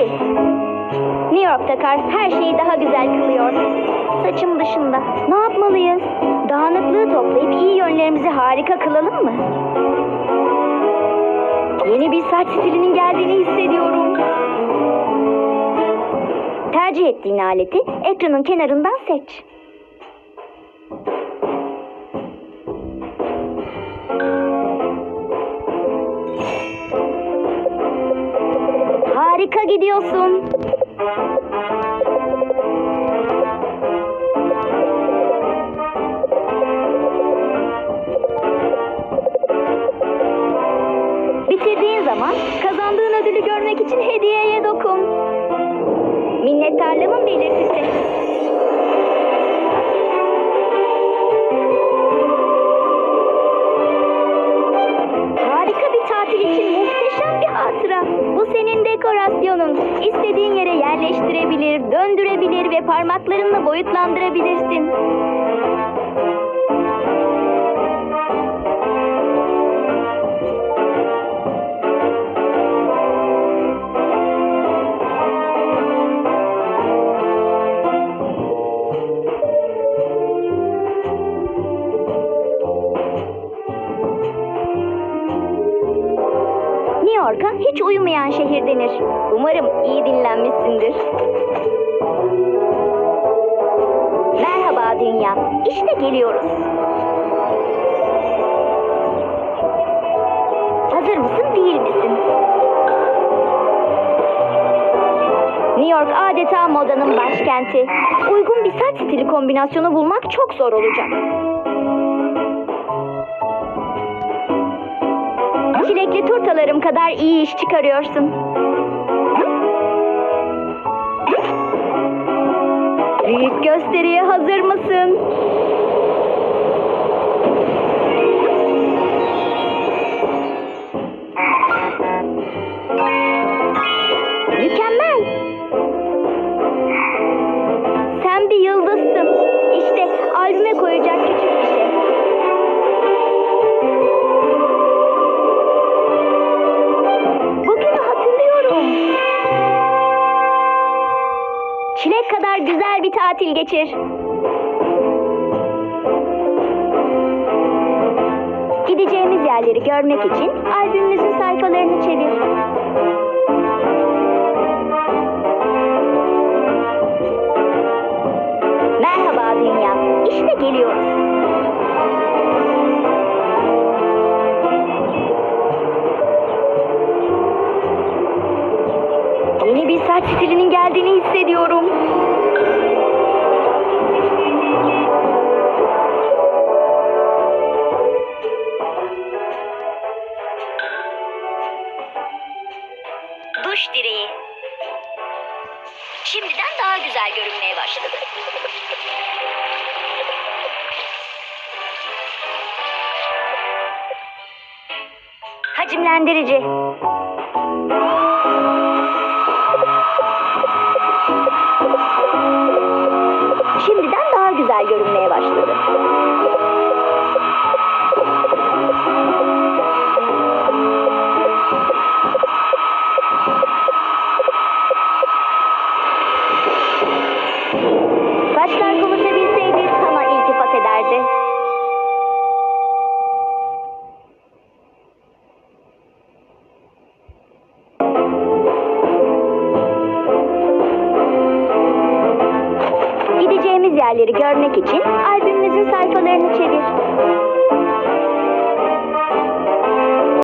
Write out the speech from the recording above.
Tabii. New York'ta kar her şeyi daha güzel kılıyor. Saçım dışında. Ne yapmalıyız? Dağınıklığı toplayıp iyi yönlerimizi harika kılalım mı? Yeni bir saç stilinin geldiğini hissediyorum. Tercih ettiğin aleti ekranın kenarından seç. Harika gidiyorsun. Bitirdiğin zaman kazandığın ödülü görmek için hediyeye dokun. Minnettarlığımın belirtisi. İstediğin yere yerleştirebilir, döndürebilir ve parmaklarınla boyutlandırabilirsin. York'a hiç uyumayan şehir denir. Umarım iyi dinlenmişsindir. Merhaba dünya. İşte geliyoruz. Hazır mısın değil misin? New York adeta modanın başkenti. Uygun bir saç stili kombinasyonu bulmak çok zor olacak. Çilekli turtalarım kadar iyi iş çıkarıyorsun. Büyük gösteriye hazır mısın? Mükemmel. Çilek kadar güzel bir tatil geçir. Gideceğimiz yerleri görmek için albümümüzün sayfalarını çevir. Saç stilinin geldiğini hissediyorum. Duş direği. Şimdiden daha güzel görünmeye başladı. Hacimlendirici. Görünmeye sürpriz görmek için albümümüzün sayfalarını çevir.